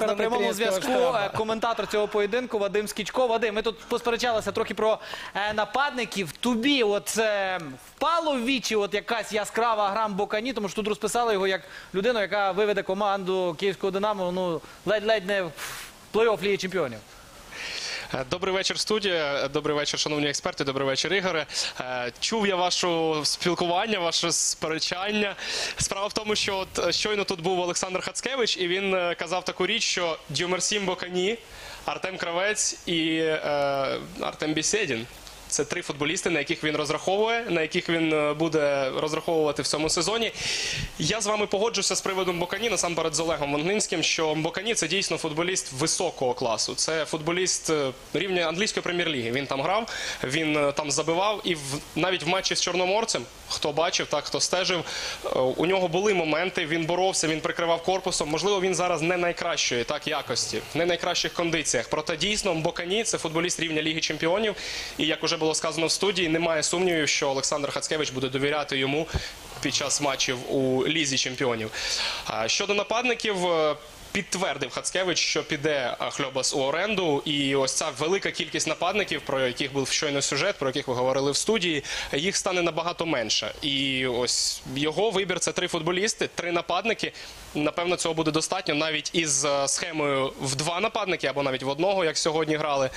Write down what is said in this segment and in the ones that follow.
нас на прямому зв'язку е, коментатор цього поєдинку Вадим Скічко. Вадим, ми тут посперечалися трохи про е, нападників. Тобі от е, впало в вічі от якась яскрава гра Бокані, тому що тут розписали його як людину, яка виведе команду київського Динамо ну ледь-ледь не в плей-офф Ліги Чемпіонів. Добрий вечір, студія. Добрий вечір, шановні експерти. Добрий вечір, Ігоре. Е, Чув я ваше спілкування, ваше сперечання. Справа в тому, що от е, щойно тут був Олександр Хацкевич, і він е, казав таку річ, що Дюмерсім Бокані, Артем Кравець і е, Артем Бісєдін. Це три футболісти, на яких він розраховує, на яких він е, буде розраховувати в цьому сезоні. Я з вами погоджуся з приводом Бокані, насамперед з Олегом Вангнинським, що Бокані це дійсно футболіст високого класу. Це футболіст е, рівня англійської прем'єр-ліги. Він там грав, він е, там забивав, і в, навіть в матчі з Чорноморцем, хто бачив, так хто стежив, у нього були моменти. Він боровся, він прикривав корпусом. Можливо, він зараз не найкращої так якості, не найкращих кондиціях. Проте дійсно Бокані це футболіст рівня Ліги Чемпіонів. І як уже було сказано в студії, немає сумнівів, що Олександр Хацкевич буде довіряти йому під час матчів у Лізі Чемпіонів. Щодо нападників. Підтвердив Хацкевич, що піде Хльобас у оренду, і ось ця велика кількість нападників, про яких був щойно сюжет, про яких ви говорили в студії, їх стане набагато менше. І ось його вибір це три футболісти, три нападники. Напевно, цього буде достатньо навіть із схемою в два нападники або навіть в одного, як сьогодні грали.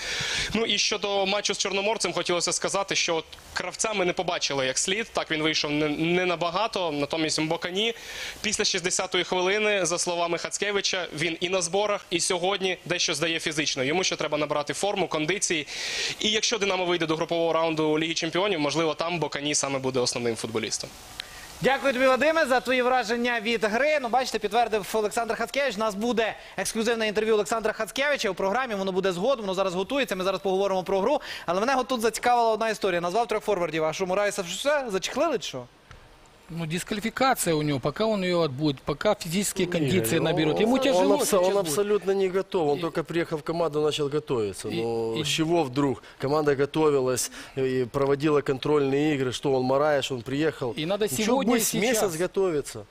Ну і щодо матчу з Чорноморцем, хотілося сказати, що от кравця ми не побачили як слід. Так він вийшов не, не набагато. Натомість Мбокані після 60-ї хвилини, за словами Хацкевича, він і на зборах, і сьогодні дещо здає фізично. Йому ще треба набрати форму, кондиції. І якщо Динамо вийде до групового раунду Ліги Чемпіонів, можливо, там Бокані саме буде основним футболістом. Дякую тобі, Вадиме, за твої враження від гри. Ну, бачите, підтвердив Олександр Хацкевич. У нас буде ексклюзивне інтерв'ю Олександра Хацкевича у програмі. Воно буде згодом, воно зараз готується. Ми зараз поговоримо про гру. Але мене тут зацікавила одна історія. Назвав трьох форвардів. А що Мураєса все? Зачехлили чи що? Ну, дисквалификация у него, пока он ее отбудет, пока физические кондиции Не, наберет. он- Ему он тяжело абсо- сейчас Он, будет. абсолютно не готов. Он только приехав в команду, начал готовиться. Но и- с чего вдруг? Команда готовилась и проводила контрольные игры. Что он, Мараеш, он приехал. И надо Ничего, сегодня и пусть сейчас. месяц готовится.